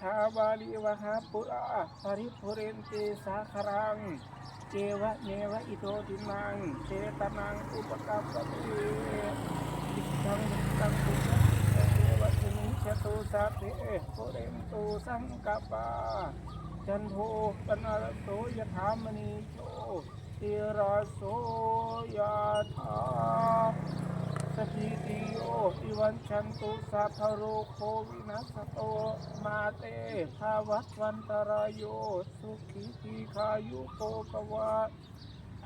ทาวาลิวหาปุราปริปุเรนติสาครังเจวะเนวะอิโตตินังเจตนังอุปกัปปติอิทังตังตุสังเทวะตุนิชตุสัพเพปุเรนตุสังกปาจันโทปนารโสยถามณีโชติราโสยถา ติวันชันตุสัพพโรโควินัสโตมาเตภาวัตวันตรายโยสุขีทีขายุโกภวะ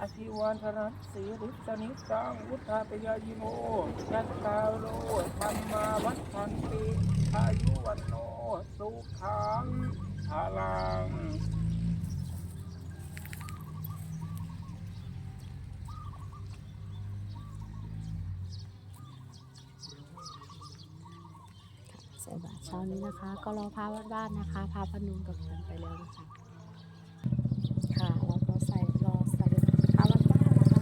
อธิวันธนัสสีริสนิจังวุฒาปยายิโนยัตตาโรธรรมาวัฏันติอายุวันโนสุขังพลัง ใส่บาตรเช้านี้นะคะ ก็รอพาวัดบ้านนะคะ พาพนุนกับฉันไปแล้วนะคะค่ะแล้วก็ใส่รอใส่พาวัดบ้านนะคะ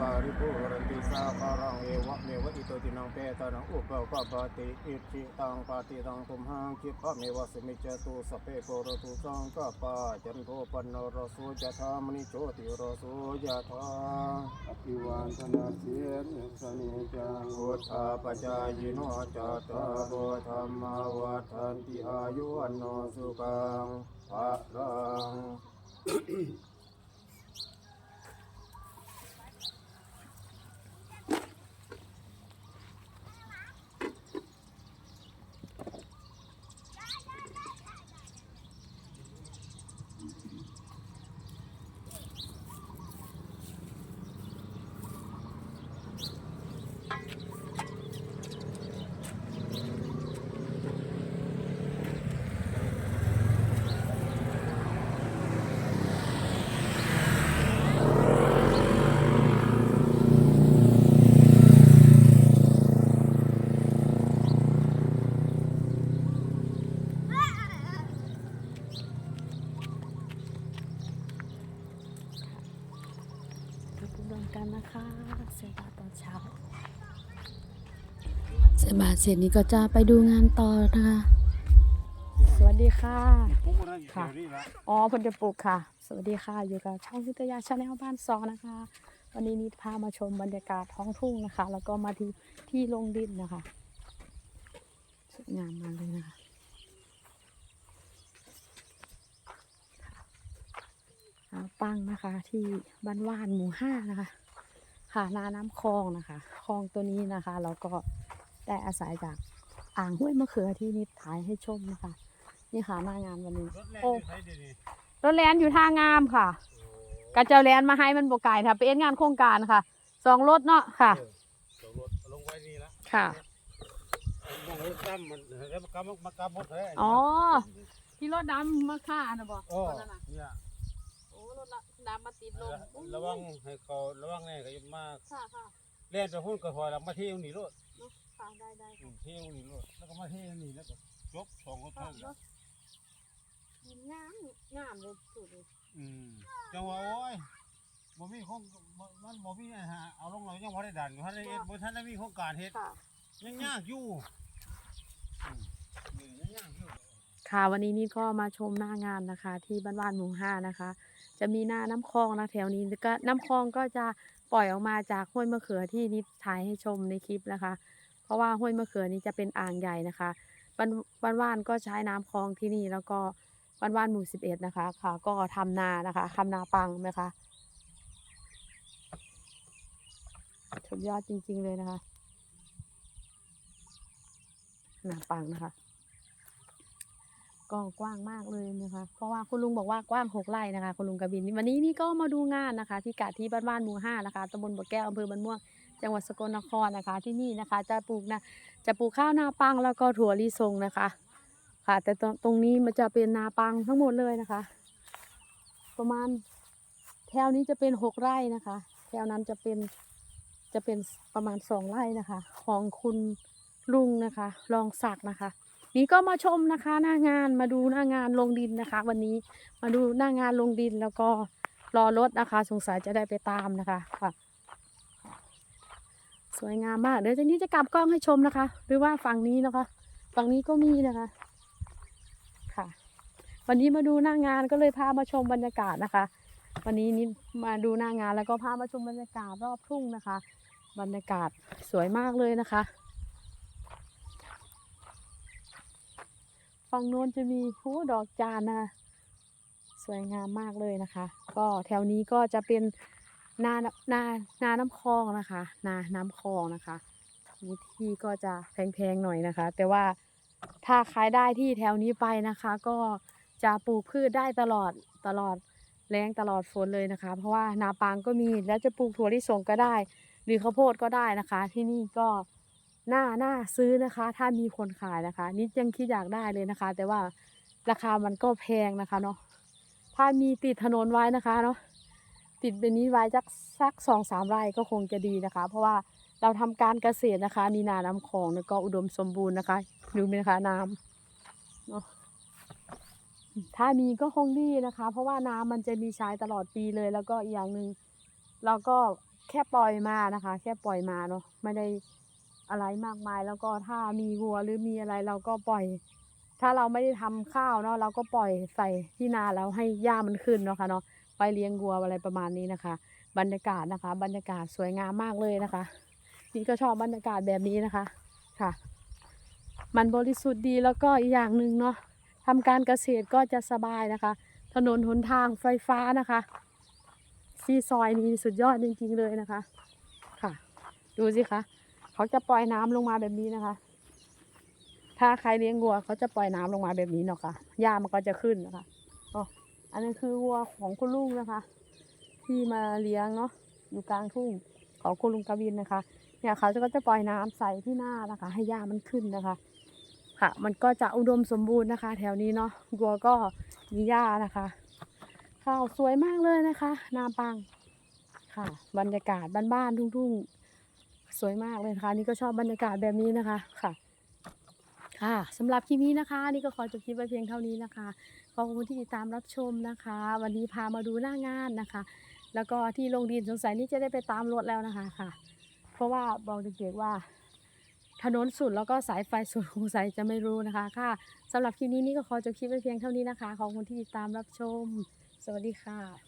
ปาริปุเรนติสาคารังเอวะเมวะอิโตตินังเปตานัง ปาติอิจิตังปฏิตังคุมหังคิปะเมวะสมิจตุสเพโกรตุสังกปาจันโทปนนรโสยะธามณิโชติรโสยะธาอภิวันธนาเสียนสนิจังวุฒาปจายโนจัตตารโอธรรมาวัฏันติอายุวันโนสุขังภะรัง วมกันนะคะใส่บาตรตอนเช้าใส่บาตรเสร็จนี้ก็จะไปดูงานต่อนะคะ สวัสดีค่ะค่ะอ๋อเพนจะปลูกค่ะ สวัสดีค่ะ อยู่กับช่องวิทยาชาแนลบ้านซองนะคะ วันนี้นิดพามาชมบรรยากาศท้องทุ่งนะคะ แล้วก็มาที่ที่ลงดินนะคะสวยงามมากเลยนะคะอ่า ปังนะคะ ที่บ้านว่านหมู่ห้านะคะค่ะนาน้ำคลองนะคะคลองตัวนี้นะคะ เราก็ได้อาศัยจากอ่างห้วยมะเขือที่นิดถ่ายให้ชมนะคะ นี่ค่ะหน้างานวันนี้โอ้รถแลนอยู่ท่างามค่ะกระเจ้าแลนมาให้มันบกไก่ค่ะเป็นงานโครงการค่ะสองรถเนาะค่ะลงไว้นี่ละค่ะมองรถตั้มมันแล้วมากำมากำหมดเลยอ๋อที่รถดำมาฆ่านะบอกโอ้ตอนนั้นน่ะเนี่ยโอ้ รถดำมาติดลมอู้ระวังให้เขาระวังเนี่ยก็จะมาค่ะค่ะเล่นไปหุ้นก็พอแล้วมาเที่ยวนี่รถเนาะค่ะได้ได้อืมเที่ยวนี่รถแล้วก็มาเที่ยวนี่แล้วก็จบสองคนค่ะเท่านั้นรถดินงามงามเลยสุดเลยอืมจังหวะโอ้ยบ่มีโครงมันบ่มีอาหารเอาลงเรายังบ่ได้ดันบ่ทันได้เฮ็ดบ่ทันได้มีโครงการเฮ็ดค่ะยังยากอยู่อืมนี่ยังยากอยู่ ค่ะวันนี้นี่ก็มาชมหน้างานนะคะ ที่บ้านวานหมู่ห้านะคะ จะมีหน้าน้ำคลองนะแถวนี้แล้วก็น้ำคลองก็จะปล่อยออกมาจากห้วยมะเขือที่นิดถ่ายให้ชมในคลิปนะคะ เพราะว่าห้วยมะเขือนี้จะเป็นอ่างใหญ่นะคะบ้านบ้านว่านก็ใช้น้ำคลองที่นี่แล้วก็บ้านว่านหมู่สิบเอ็ดนะคะ ค่ะ ก็ทำนานะคะทำนาปังนะคะสุดยอดจริง ๆเลยนะคะ นาปังนะคะ ก็กว้างมากเลยนะคะ เพราะว่าคุณลุงบอกว่ากว้างหกไร่นะคะ คุณลุงกบินวันนี้นี่ก็มาดูงานนะคะ ที่กาดที่บ้านบ้านหมู่ห้านะคะตำบลบ่อแก้วอำเภอบ้านม่วงจังหวัดสกลนครนะคะ ที่นี่นะคะ จะปลูกนะจะปลูกข้าวนาปังแล้วก็ถั่วลิสงนะคะ ค่ะ แต่ตรงตรงนี้มันจะเป็นนาปังทั้งหมดเลยนะคะ ประมาณแถวนี้จะเป็นหกไร่นะคะแถวนั้นจะเป็นจะเป็นประมาณสองไร่นะคะ ของคุณลุงนะคะ รองศักดิ์นะคะ นี่ก็มาชมนะคะหน้างานมาดูหน้างานลงดินนะคะ วันนี้มาดูหน้างานลงดินแล้วก็รอรถนะคะ สงสัยจะได้ไปตามนะคะค่ะ สวยงามมาก เดี๋ยวจากนี้จะกลับกล้องให้ชมนะคะ หรือว่าฝั่งนี้นะคะ ฝั่งนี้ก็มีนะคะ ค่ะ วันนี้มาดูหน้างานก็เลยพามาชมบรรยากาศนะคะ วันนี้นี่มาดูหน้างานแล้วก็พามาชมบรรยากาศรอบทุ่งนะคะ บรรยากาศสวยมากเลยนะคะ ฝั่งโน้นจะมีหูดอกจานนะคะสวยงามมากเลยนะคะ ก็แถวนี้ก็จะเป็นนานานาน้ำคลองนะคะนาน้ำคลองนะคะนี่ที่ก็จะแพงๆหน่อยนะคะ แต่ว่าถ้าขายได้ที่แถวนี้ไปนะคะ ก็จะปลูกพืชได้ตลอดตลอดแรงตลอดฝนเลยนะคะ เพราะว่านาปางก็มีแล้วจะปลูกถั่วลิสงก็ได้ หรือข้าวโพดก็ได้นะคะ ที่นี่ก็ หน่าหน่าซื้อนะคะ ถ้ามีคนขายนะคะ นิดยังคิดอยากได้เลยนะคะ แต่ว่าราคามันก็แพงนะคะเนาะถ้ามีติดถนนไว้นะคะเนาะติดแบบนี้ไว้สักสักสองสามไร่ก็คงจะดีนะคะ เพราะว่าเราทำการเกษตรนะคะ มีนาน้ำคลองแล้วก็อุดมสมบูรณ์นะคะดูไหมคะน้ำเนาะถ้ามีก็คงดีนะคะ เพราะว่าน้ำมันจะมีใช้ตลอดปีเลย แล้วก็อีกอย่างหนึ่งเราก็แค่ปล่อยมานะคะ แค่ปล่อยมาเนาะไม่ได้ อะไรมากมาย แล้วก็ถ้ามีวัวหรือมีอะไรเราก็ปล่อย ถ้าเราไม่ได้ทำข้าวเนาะเราก็ปล่อยใส่ที่นาแล้วให้หญ้ามันขึ้นเนาะค่ะเนาะไปเลี้ยงวัวอะไรประมาณนี้นะคะ บรรยากาศนะคะ บรรยากาศสวยงามมากเลยนะคะ นี่ก็ชอบบรรยากาศแบบนี้นะคะค่ะ มันบริสุทธิ์ดีแล้วก็อีกอย่างหนึ่งเนาะทำการเกษตรก็จะสบายนะคะ ถนนหนทางไฟฟ้านะคะซีซอยนี้สุดยอดจริงๆเลยนะคะ ค่ะ ดูสิคะ เขาจะปล่อยน้ำลงมาแบบนี้นะคะ ถ้าใครเลี้ยงวัวเขาจะปล่อยน้ำลงมาแบบนี้เนาะค่ะหญ้ามันก็จะขึ้นนะคะอ๋ออันนี้คือวัวของคุณลุงนะคะ ที่มาเลี้ยงเนาะอยู่กลางทุ่งของคุณลุงกวินนะคะ เนี่ยเขาก็จะปล่อยน้ำใส่ที่หน้านะคะ ให้หญ้ามันขึ้นนะคะ ค่ะ มันก็จะอุดมสมบูรณ์นะคะ แถวนี้เนาะวัวก็มีหญ้านะคะข้าวสวยมากเลยนะคะนาปังค่ะ บรรยากาศบ้านๆทุ่งๆ สวยมากเลยนะคะนี่ก็ชอบบรรยากาศแบบนี้นะคะค่ะ ค่ะสำหรับคลิปนี้นะคะ นี่ก็ขอจบคลิปไว้เพียงเท่านี้นะคะขอบคุณที่ติดตามรับชมนะคะ วันนี้พามาดูหน้างานนะคะ แล้วก็ที่ลงดินสงสัยนี่จะได้ไปตามรถแล้วนะคะค่ะ เพราะว่าบอกเด็กๆว่า ถนนสุดแล้วก็สายไฟสุดสงสัยจะไม่รู้นะคะ ค่ะสำหรับคลิปนี้นี่ก็ขอจบคลิปไว้เพียงเท่านี้นะคะขอบคุณที่ติดตามรับชม สวัสดีค่ะ